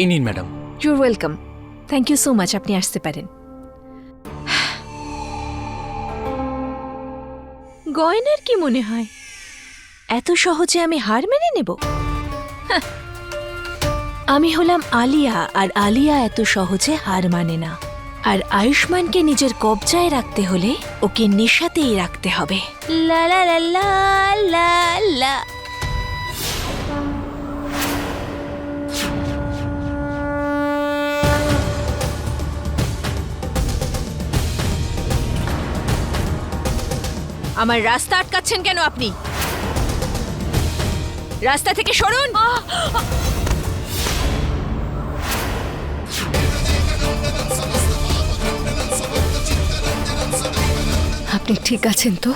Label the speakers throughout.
Speaker 1: এই নিন, madam.
Speaker 2: Your welcome thank you so much আপনি আসতে পারেন। গয়নার কি মনে হয়? এত সহজে আমি হার মেনে নেব। আমি হলাম আলিয়া, আর আলিয়া এত সহজে হার মানে না। আর আয়ুষ্মানকে নিজের কবজায় রাখতে হলে ওকে নেশাতেই রাখতে হবে। লা লা লা লা লা। আমার রাস্তা আটকাচ্ছেন কেন আপনি? রাস্তা থেকে সরুন!
Speaker 3: আপনি ঠিক আছেন তো?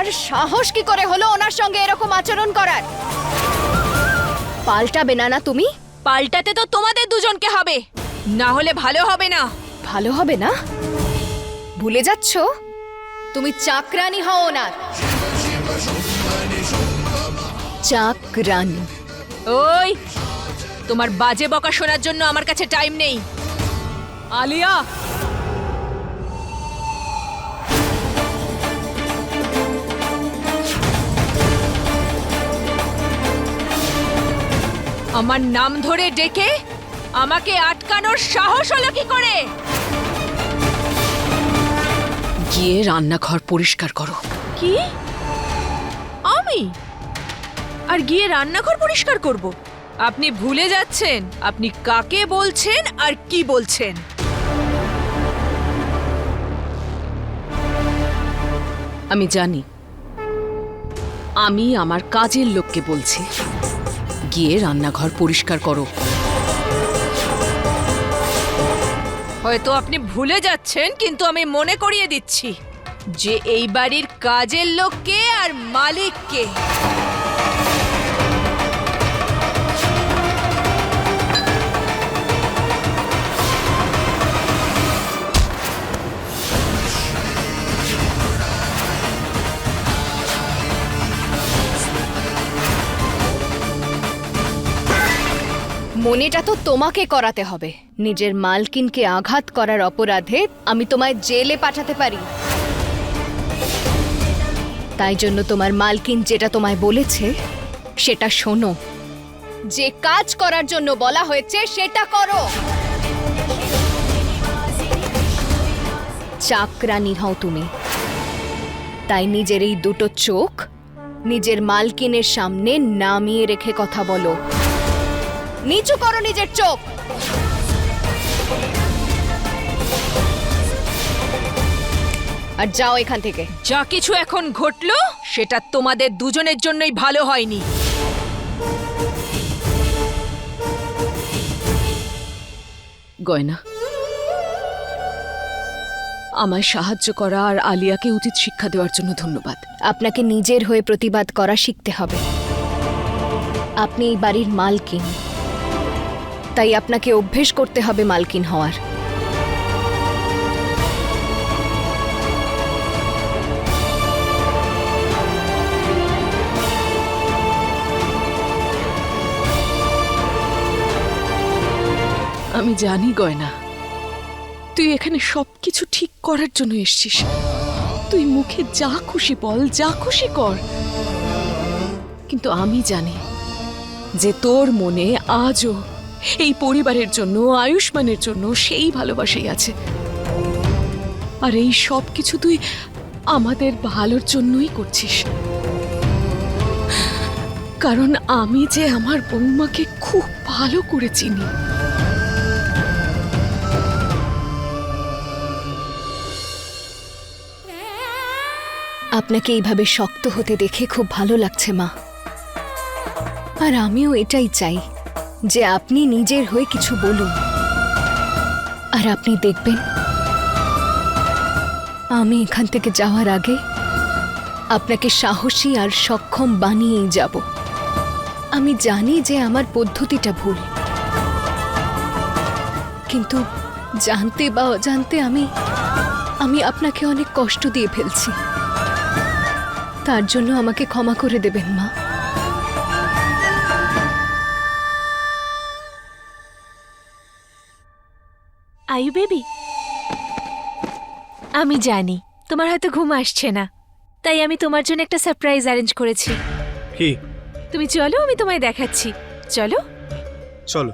Speaker 3: তোমার সাহস কি করে হলো ওনার সঙ্গে এরকম আচরণ করার? পাল্টাবে না না তুমি?
Speaker 2: পাল্টাতে তো তোমাদের দুজনকে হবে। না হলে ভালো হবে না।
Speaker 3: ভালো হবে না? ভুলে যাচ্ছ? তুমি চাকরানি হও ওনার। চাকরানি।
Speaker 2: ওই তোমার বাজে বকা শোনার জন্য আমার কাছে টাইম নেই। আলিয়া! আমার নাম ধরে ডেকে আমাকে আটকানোর সাহস হলো কি করে?
Speaker 4: গিয়ে রান্নাঘর পরিষ্কার করো।
Speaker 2: কি? আমি? আর গিয়ে রান্নাঘর পরিষ্কার করব? আপনি ভুলে যাচ্ছেন আপনি কাকে বলছেন আর কি বলছেন?
Speaker 4: আমি জানি। আমি আমার কাজের লোককে বলছি। গিয়ে রান্নাঘর পরিষ্কার করো।
Speaker 2: হয়তো আপনি ভুলে যাচ্ছেন, কিন্তু আমি মনে করিয়ে দিচ্ছি যে এই বাড়ির কাজের লোক কে আর মালিককে
Speaker 3: মনেটা তো তোমাকে করাতে হবে। নিজের মালকিনকে আঘাত করার অপরাধে আমি তোমায় জেলে পাঠাতে পারি। তাই জন্য তোমার মালকিন যেটা তোমায় বলেছে, সেটা শোনো। যে কাজ করার জন্য বলা হয়েছে, সেটা করো। চাকরানি হও তুমি। তাই নিজের এই দুটো চোখ নিজের মালকিনের সামনে নামিয়ে রেখে কথা বলো। নিচু করো নিজের চোখ। আর যাও এখান থেকে।
Speaker 2: যা কিছু এখন ঘটলো সেটা তোমাদের দুজনের জন্যই ভালো হয়নি।
Speaker 4: গয়না আমায় সাহায্য করা আর আলিয়াকে উচিত শিক্ষা দেওয়ার জন্য ধন্যবাদ।
Speaker 3: আপনাকে নিজের হয়ে প্রতিবাদ করা শিখতে হবে। আপনি এই বাড়ির মালকিন। তাই আপনাকে অভ্যেস করতে হবে মালকিন হওয়ার।
Speaker 4: আমি জানি, গয়না। তুই এখানে সবকিছু ঠিক করার জন্য এসছিস। তুই মুখে যা খুশি বল, যা খুশি কর। কিন্তু আমি জানি যে তোর মনে আজও এই পরিবারের জন্য, আয়ুষ্মানের জন্য সেই ভালোবাসাই আছে। আর এই সব কিছু তুই আমাদের ভালোর জন্যই করছিস। কারণ আমি যে আমার বৌমাকে খুব ভালো করে চিনি।
Speaker 3: আপনাকে এইভাবে শক্ত হতে দেখে খুব ভালো লাগছে মা। আর আমিও এটাই চাই। যে আপনি নিজের হয়ে কিছু বলুন। আর আপনি দেখবেন, আমি এখান থেকে যাওয়ার আগে আপনাকে সাহসী আর সক্ষম বানিয়েই যাব। আমি জানি যে আমার পদ্ধতিটা ভুল। কিন্তু জানতে বা অজান্তে আমি আমি আপনাকে অনেক কষ্ট দিয়ে ফেলছি। তার জন্য আমাকে ক্ষমা করে দেবেন, মা।
Speaker 2: আয়ু বেবি আমি জানি তোমার হয়তো ঘুম আসছে না। তাই আমি তোমার জন্য একটা সারপ্রাইজ অ্যারেঞ্জ করেছি।
Speaker 1: কি?
Speaker 2: তুমি চলো আমি তোমায় দেখাচ্ছি। চলো।
Speaker 1: চলো।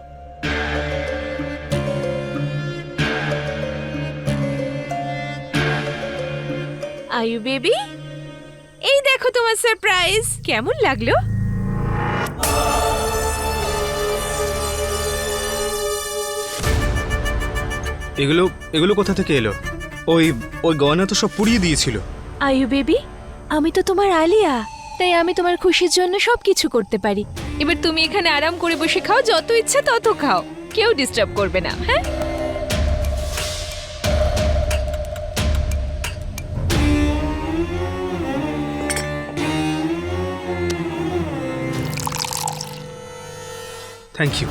Speaker 2: আয়ু বেবি এই দেখো তোমার সারপ্রাইজ কেমন লাগল?
Speaker 1: এগুলো এগুলো কোথা থেকে এলো? ওই ওই গয়না তো সব পুড়িয়ে দিয়েছিল।
Speaker 2: আয়ু বেবি আমি তো তোমার আলিয়া। তাই আমি তোমার খুশির জন্য সব কিছু করতে পারি। এবার তুমি এখানে আরাম করে বসে খাও যত ইচ্ছা তত খাও। কেউ ডিস্টার্ব করবে না হ্যাঁ?
Speaker 1: থ্যাংক ইউ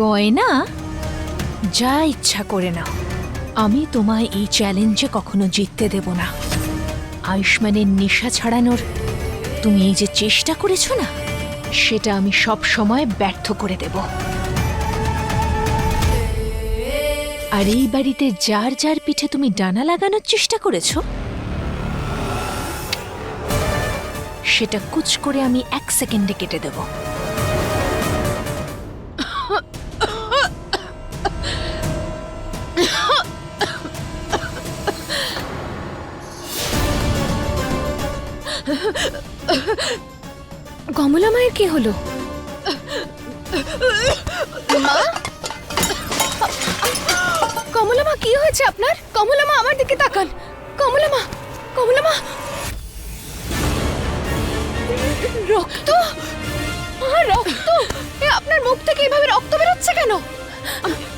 Speaker 2: গয়না? যা ইচ্ছা করে নাও। আমি তোমায় এই চ্যালেঞ্জে কখনো জিততে দেব না। আয়ুষ্মানের নেশা ছাড়ানোর তুমি এই যে চেষ্টা করেছ না, সেটা আমি সব সময় ব্যর্থ করে দেব। আর এই বাড়িতে যার যার পিঠে তুমি ডানা লাগানোর চেষ্টা করেছ, সেটা কুচ করে আমি এক সেকেন্ডে কেটে দেবো।
Speaker 3: কমলা মায়ের কি হলো? কমলা মা কি হয়েছে আপনার? কমলা মা আমার দিকে তাকান। কমলা মা কমলা মা। রক্ত? রক্ত? আপনার মুখ থেকে এভাবে রক্ত বেরোচ্ছে কেন?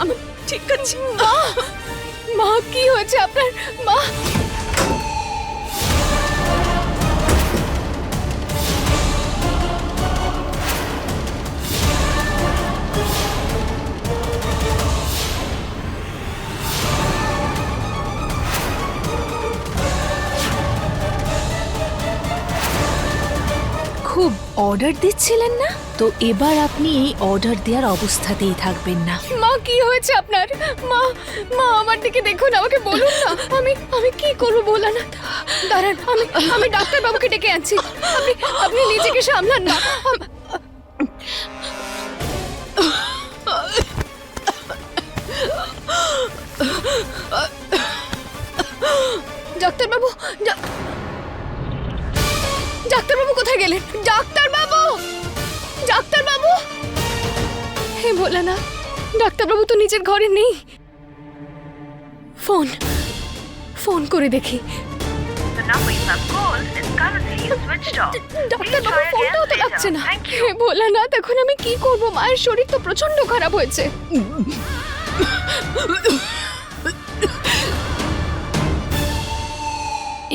Speaker 4: আমি ঠিক আছে।
Speaker 3: মা মা কি হয়েছে আপনার? মা
Speaker 2: অর্ডার দিচ্ছিলেন না? তো এবার আপনি এই অর্ডার দেওয়ার অবস্থাতেই থাকবেন না।
Speaker 3: মা, কি হয়েছে আপনার? মা মা, আমার দিকে দেখুন, আমাকে বলুন না। আমি আমি কি করব বলা না। দাঁড়ান, আমি আমি ডাক্তার বাবুকে ডেকে আনছি। আপনি আপনি নিজেকে সামলান না। আম- ডাক্তার বাবু ডাক্তার বাবু কোথায় গেলেন? ডাক্তার বাবু ডাক্তার বাবু হে বলে না ডাক্তারবাবু তো নিজের ঘরে নেই। ফোন ফোন করে দেখি. ডাক্তারবাবু ফোনটাও তো লাগছে না. হে বলে না এখন আমি কি করব? মায়ের শরীর তো প্রচণ্ড খারাপ হয়েছে।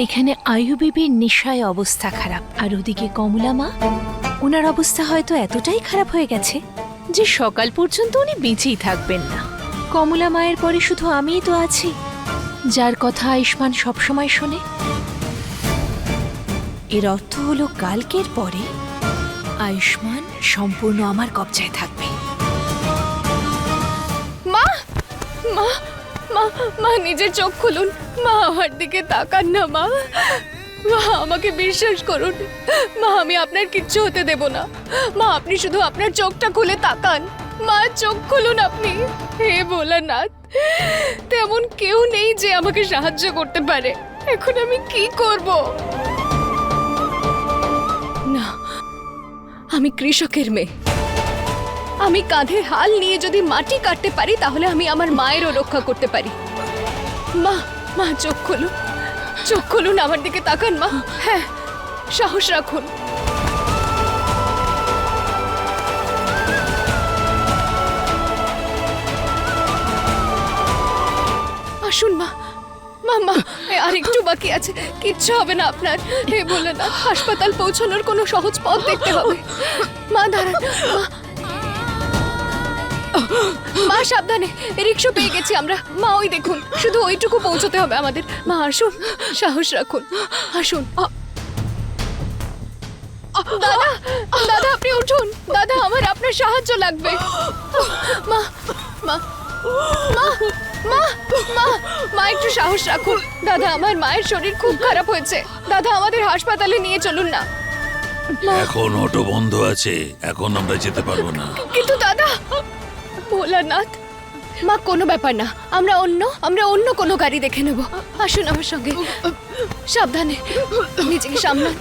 Speaker 2: এখানে আয়ু বেবির নেশায় অবস্থা খারাপ। আর ওদিকে কমলা মা, ওনার অবস্থা হয়তো এতটাই খারাপ হয়ে গেছে যে সকাল পর্যন্ত উনি বেঁচেই থাকবেন না। কমলা মায়ের পরে শুধু আমিই তো আছি, যার কথা আয়ুষ্মান সবসময় শোনে। এর অর্থ হলো কালকের পরে আয়ুষ্মান সম্পূর্ণ আমার কবজায় থাকবে।
Speaker 3: মা মা মা মা, নিজের চোখ খুলুন। মা, আমার দিকে তাকান না, মা। মা, আমাকে বিশ্বাস করুন। মা, আমি আপনার কিচ্ছু হতে দেব না। মা, আপনি শুধু আপনার চোখটা খুলে তাকান। মা, চোখ খুলুন আপনি। হে ভোলানাথ, তেমন কেউ নেই যে আমাকে সাহায্য করতে পারে। এখন আমি কি করব? না, আমি কৃষকের মেয়ে। আমি কাঁধে হাল নিয়ে যদি মাটি কাটতে পারি তাহলে আমি আমার মায়েরও রক্ষা করতে পারি। মা মা চোখ খুলুন। চোখ খুলুন আমার দিকে তাকান মা। হ্যাঁ সাহস রাখুন। আসুন মা। মা মা এ, আর একটু বাকি আছে। কিচ্ছু হবে না আপনার। হে বলে না হাসপাতাল পৌঁছানোর কোনো সহজ পথ দেখতে হবে। মা দাঁড়ান। মা মা সাবধানে রিক্সা পেয়ে গেছি আমরা। মা ওই দেখুন শুধু ওইটুকু পৌঁছতে হবে আমাদের। মা আসুন সাহস রাখুন আসুন। দাদা দাদা আপনি উঠুন। দাদা আমার আপনার সাহায্য লাগবে। মা মা মা মা মা মা একটু সাহস রাখুন। দাদা আমার মায়ের শরীর খুব খারাপ হয়েছে। দাদা আমাদের হাসপাতালে নিয়ে চলুন না।
Speaker 5: এখন অটো বন্ধ আছে। এখন আমরা যেতে পারব না।
Speaker 3: কিন্তু দাদা ভোলানাথ। মা, কোনো ব্যাপার না। আমরা অন্য আমরা অন্য কোনো গাড়ি দেখে নেব। আসুন আমার সঙ্গে। সাবধানে। নিজেকে সামলান।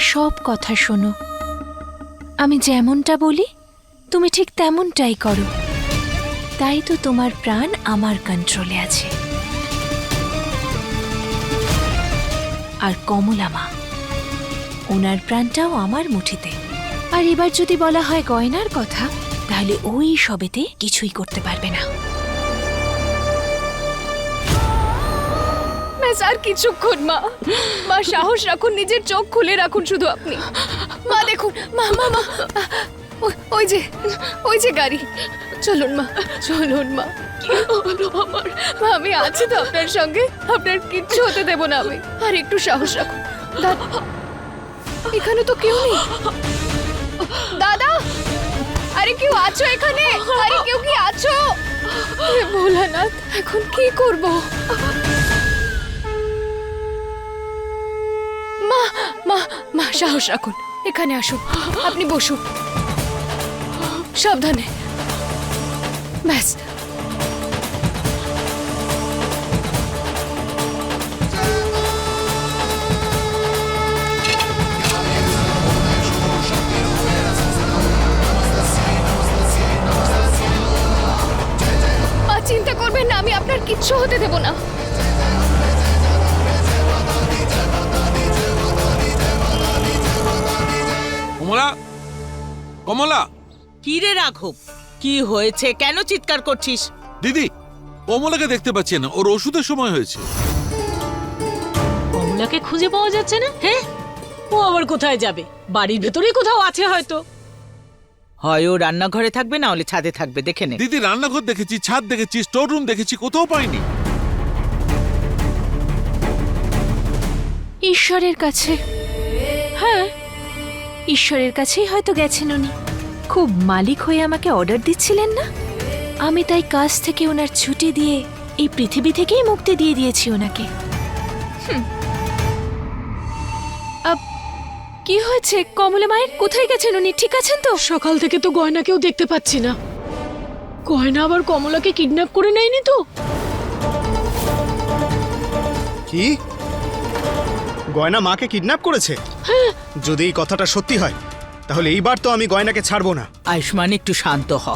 Speaker 2: আমার সব কথা শোনো। আমি যেমনটা বলি, তুমি ঠিক তেমনটাই করো। তাই তো তোমার প্রাণ আমার কন্ট্রোলে আছে। আর কমলা মা, ওনার প্রাণটাও আমার মুঠিতে। আর এবার যদি বলা হয় গয়নার কথা, তাহলে ওই সবেতে কিছুই করতে পারবে না।
Speaker 3: ব্যাস, আর কিছুক্ষণ, মা। মা, সাহস রাখুন, নিজের চোখ খুলে রাখুন শুধু আপনি। মা, দেখুন, মা মা মা ওই- যে, ওই যে গাড়ি। চলুন, মা চলুন, মা। আমার? মা, আমি আছি তো আপনার সঙ্গে। আপনার কিচ্ছু হতে দেব না আমি। আর একটু সাহস রাখুন। দাদা এখানে তো কেউ নেই। দাদা, আরে কেউ আছো এখানে? আরে কেউ কি আছো? ভোলানাথ, এখন কি করব? মা মা, সাহস রাখুন। এখানে আসুন। আপনি বসুন। সাবধানে। ব্যাস। চিন্তা করবেন না, আমি আপনার কিচ্ছু হতে দেব না।
Speaker 5: কমলা!
Speaker 6: কি রে রাঘব কি হয়েছে? কেন চিৎকার করছিস?
Speaker 5: দিদি কমলাকে দেখতে পাচ্ছি না। ওর ওষুধের সময় হয়েছে।
Speaker 7: কমলাকে খুঁজে পাওয়া যাচ্ছে না? হ্যাঁ ও আবার কোথায় যাবে? বাড়ির ভেতরেই কোথাও আছে হয়তো।
Speaker 6: হয় ও রান্নাঘরে থাকবে না হলে ছাদে থাকবে দেখে নে।
Speaker 5: দিদি রান্নাঘর দেখেছি ছাদ দেখেছি স্টোর রুম দেখেছি কোথাও পাইনি।
Speaker 2: ঈশ্বরের কাছে। হ্যাঁ ঈশ্বরের কাছেই হয়তো গেছেন উনি। খুব মালিক হয়ে আমাকে অর্ডার দিচ্ছিলেন না? আমি তাই কাজ থেকে ওনার ছুটি দিয়ে এই পৃথিবী থেকেই মুক্তি দিয়ে দিয়েছি ওনাকে। কি হয়েছে? কমলা মায়ের কোথায় গেছেন উনি? ঠিক আছেন তো?
Speaker 7: সকাল থেকে তো গয়নাকেও দেখতে পাচ্ছি না। গয়না আবার কমলাকে কিডন্যাপ করে নেয়নি তো?
Speaker 1: কি? গয়না মাকে কিডন্যাপ করেছে। যদি এই কথাটা সত্যি হয় তাহলে এইবার তো আমি গয়নাকে ছাড়বো না।
Speaker 6: আয়ুষ্মান একটু শান্ত হ।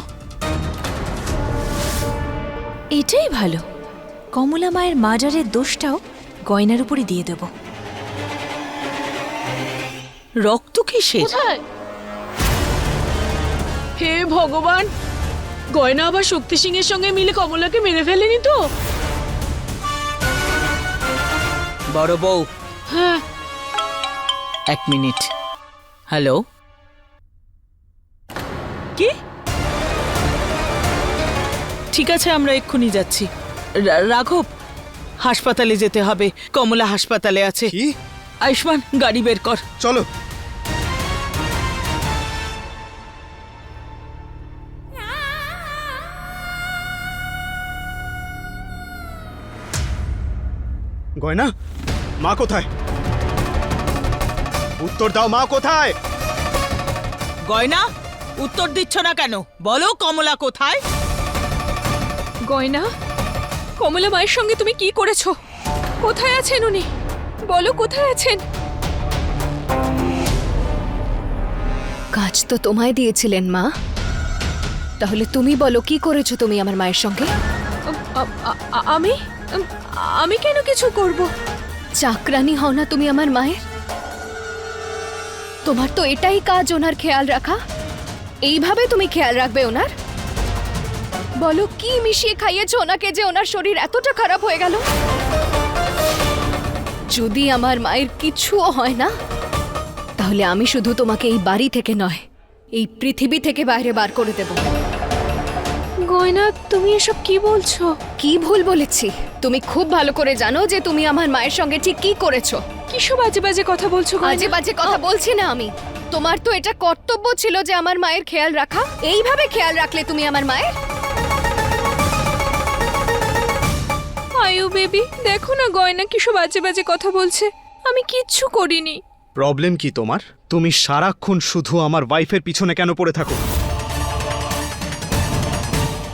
Speaker 2: এটাই ভালো। কমলা মায়ের মাজারের দোষটাও গয়নার উপরই দিয়ে দেব।
Speaker 6: রক্ত কিসের?
Speaker 7: কোথায়? হে ভগবান! গয়না আবার শক্তি সিং এর সঙ্গে মিলে কমলাকে মেরে ফেলেনি তো?
Speaker 6: বড় বউ
Speaker 7: হ্যাঁ।
Speaker 6: এক মিনিট। হ্যালো? কি? ঠিক আছে আমরা এক্ষুনি যাচ্ছি। রাঘব হাসপাতালে যেতে হবে। কমলা হাসপাতালে আছে।
Speaker 1: কি?
Speaker 6: আয়ুষ্মান গাড়ি বের কর।
Speaker 1: চলো। গয়না? মা কোথায়? উত্তর দাও মা কোথায়?
Speaker 6: গয়না উত্তর দিচ্ছ না কেন? বলো কমলা কোথায়?
Speaker 2: গয়না কমলা মায়ের সঙ্গে তুমি কি করেছ? কোথায় আছেন উনি? বলো কোথায় আছেন?
Speaker 3: কাজ তো তোমায় দিয়েছিলেন মা। তাহলে তুমি বলো কি করেছ তুমি আমার মায়ের সঙ্গে?
Speaker 2: আমি? আমি কেন কিছু করব?
Speaker 3: চাকরানি হও না তুমি আমার মায়ের। তোমার তো এটাই কাজ ওনার খেয়াল রাখা। এইভাবে তুমি খেয়াল রাখবে ওনার? বলো, কি মিশিয়ে খাইয়েছো ওনাকে যে ওনার শরীর এতটা খারাপ হয়ে গেল? যদি আমার মায়ের কিছুও হয় না, তাহলে আমি শুধু তোমাকে এই বাড়ি থেকে নয়, এই পৃথিবী থেকে বাইরে বার করে দেব।
Speaker 2: গয়না তুমি এসব কি বলছো?
Speaker 3: কি ভুল বলেছি? তুমি খুব ভালো করে জানো যে তুমি আমার মায়ের সঙ্গে ঠিক কি করেছ।
Speaker 2: কিসব বাজে বাজে কথা বলছো
Speaker 3: আজে বাজে কথা বলছি না আমি। তোমার তো এটা কর্তব্য ছিল যে আমার মায়ের খেয়াল রাখা। এইভাবে খেয়াল রাখলে তুমি আমার মায়ের?
Speaker 2: আয়ু বেবি দেখো না গয়না কিসব বাজে বাজে কথা বলছে। আমি কিচ্ছু করিনি।
Speaker 1: প্রবলেম কি তোমার? তুমি সারাক্ষণ শুধু আমার ওয়াইফের পিছনে কেন পড়ে থাকো?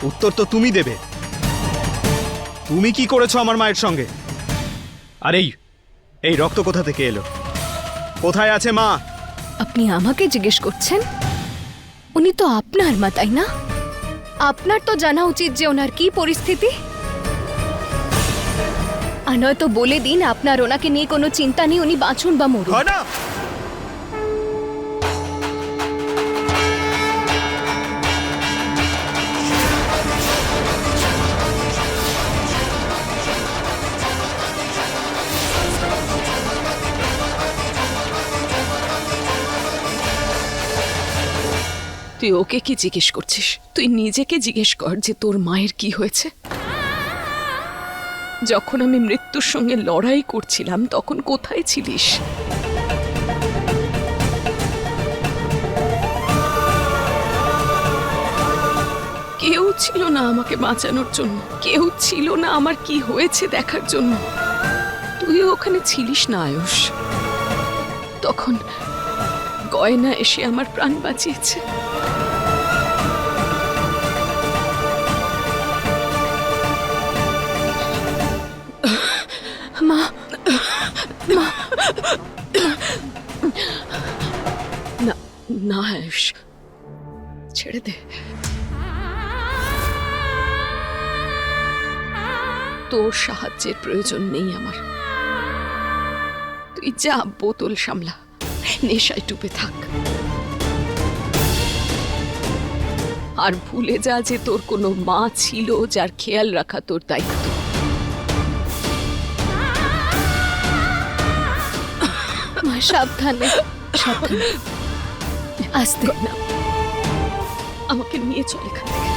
Speaker 1: উত্তর তো তুমি দেবে। তুমি কি করেছ আমার মায়ের সঙ্গে? আর এই এই রক্ত কোথা থেকে এলো? কোথায় আছে মা?
Speaker 3: আপনি আমাকে জিজ্ঞেস করছেন? উনি তো আপনার মা তাই না? আপনার তো জানা উচিত যে ওনার কি পরিস্থিতি। আর নয়তো বলে দিন আপনার ওনাকে নিয়ে কোনো চিন্তা নেই উনি বাঁচুন বা মরুন।
Speaker 4: তুই ওকে কি জিজ্ঞেস করছিস? তুই নিজেকে জিজ্ঞেস কর যে তোর মায়ের কি হয়েছে। যখন আমি মৃত্যুর সঙ্গে লড়াই করছিলাম, তখন কোথায় ছিলিস? কেউ ছিল না আমাকে বাঁচানোর জন্য। কেউ ছিল না আমার কি হয়েছে দেখার জন্য। তুইও ওখানে ছিলিস না, আয়ুষ। তখন গয়না এসে আমার প্রাণ বাঁচিয়েছে। না না ছেড়ে দে। তোর সাহায্যের প্রয়োজন নেই আমার। তুই যা, বোতল সামলা। নেশায় ডুবে থাক। আর ভুলে যা যে তোর কোনো মা ছিল যার খেয়াল রাখা তোর দায়িত্ব।
Speaker 3: সাবধানে। সাবধানে। আসতে।
Speaker 4: না আমাকে নিয়ে চলে এখান থেকে।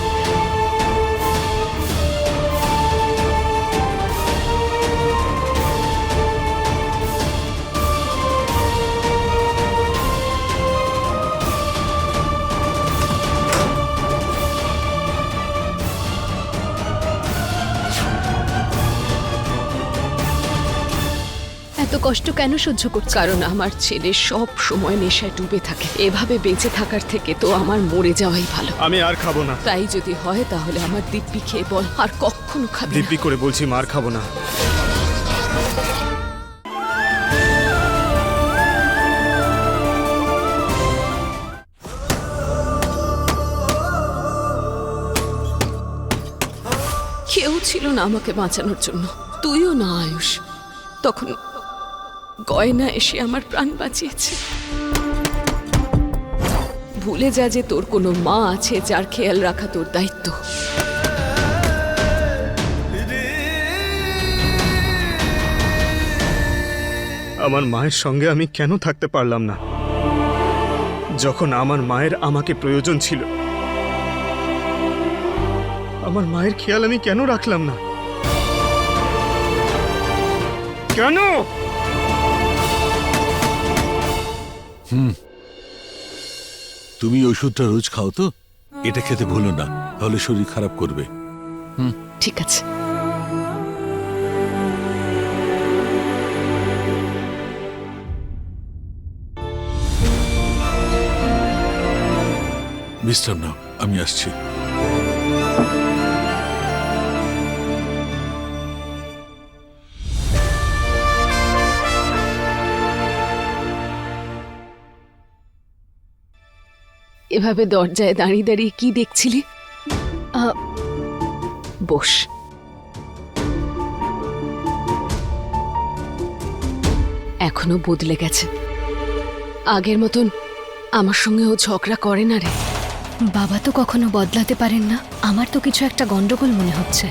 Speaker 3: কষ্ট কেন সহ্য করছ?
Speaker 4: কারণ আমার ছেলে সব সময় নেশায় ডুবে থাকে। এভাবে বেঁচে থাকার থেকে তো আমার মরে যাওয়াই ভালো।
Speaker 1: আমি আর খাব না।
Speaker 4: তাই যদি হয় তাহলে আমার দিব্যি খেয়ে বল আর কখনো খাবি না।
Speaker 1: দিব্যি করে বলছি মার খাব না।
Speaker 4: কেউ ছিল না আমাকে বাঁচানোর জন্য। তুইও না আয়ুষ। তখন গয়না এসে আমার প্রাণ বাঁচিয়েছে। ভুলে যা যে তোর কোনো মা আছে যার খেয়াল রাখা তোর দায়িত্ব।
Speaker 1: আমার মায়ের সঙ্গে আমি কেন থাকতে পারলাম না? যখন আমার মায়ের আমাকে প্রয়োজন ছিল, আমার মায়ের খেয়াল আমি কেন রাখলাম না? কেন?
Speaker 5: তুমি ওষুধটা রোজ খাও তো? এটা খেতে ভুলো না তাহলে শরীর খারাপ করবে। হুম।
Speaker 4: ঠিক আছে।
Speaker 5: বিশ্রাম নাও আমি আসছি।
Speaker 4: এভাবে দরজায় দাঁড়িয়ে দাঁড়িয়ে কি দেখছিলি? বস। এখনও বদলে গেছে। আগের মতন আমার সঙ্গে ও ঝগড়া করে না রে।
Speaker 3: বাবা তো কখনো বদলাতে পারেন না। আমার তো কিছু একটা গন্ডগোল মনে হচ্ছে।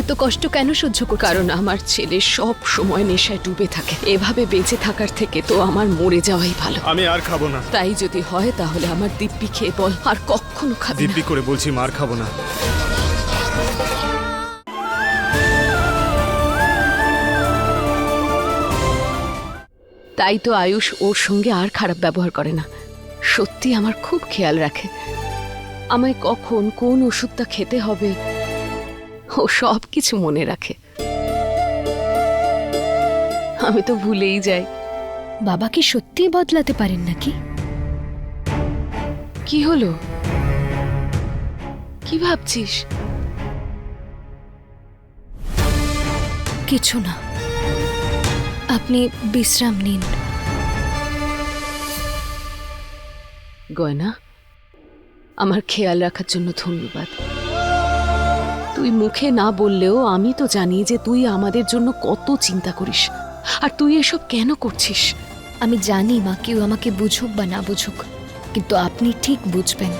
Speaker 3: এত কষ্ট কেন সহ্য কর
Speaker 4: কারণ আমার ছেলে সব সময় নেশায় ডুবে থাকে। এভাবে বেঁচে থাকার থেকে তো আমার মরে যাওয়াই ভালো।
Speaker 1: আমি আর খাব না।
Speaker 4: তাই যদি হয় তাহলে আমার দিব্যি খেয়ে বল আর কখনো খাবি না।
Speaker 1: দিব্যি করে বলছি মার খাব না।
Speaker 4: তাই তো আয়ুষ ওর সঙ্গে আর খারাপ ব্যবহার করে না। সত্যি আমার খুব খেয়াল রাখে। আমায় কখন কোন ওষুধটা খেতে হবে ও সব কিছু মনে রাখে। আমি তো ভুলেই যাই।
Speaker 3: বাবা কি সত্যিই বদলাতে পারেন নাকি?
Speaker 4: কি হলো? কি ভাবছিস?
Speaker 3: কিছু না। আপনি বিশ্রাম নিন।
Speaker 4: গয়না আমার খেয়াল রাখার জন্য ধন্যবাদ। তুই মুখে না বললেও আমি তো জানি যে তুই আমাদের জন্য কত চিন্তা করিস। আর তুই এসব কেন করছিস?
Speaker 3: আমি জানি মা, কেউ আমাকে বুঝুক বা না বুঝুক, কিন্তু আপনি ঠিক বুঝবেন।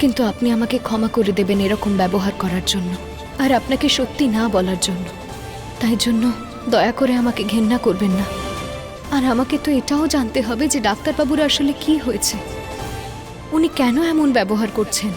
Speaker 3: কিন্তু আপনি আমাকে ক্ষমা করে দেবেন এরকম ব্যবহার করার জন্য, আর আপনাকে সত্যি না বলার জন্য। তাই জন্য দয়া করে আমাকে ঘেন্না করবেন না। আর আমাকে তো এটাও জানতে হবে যে ডাক্তারবাবুর আসলে কি হয়েছে। উনি কেন এমন ব্যবহার করছেন?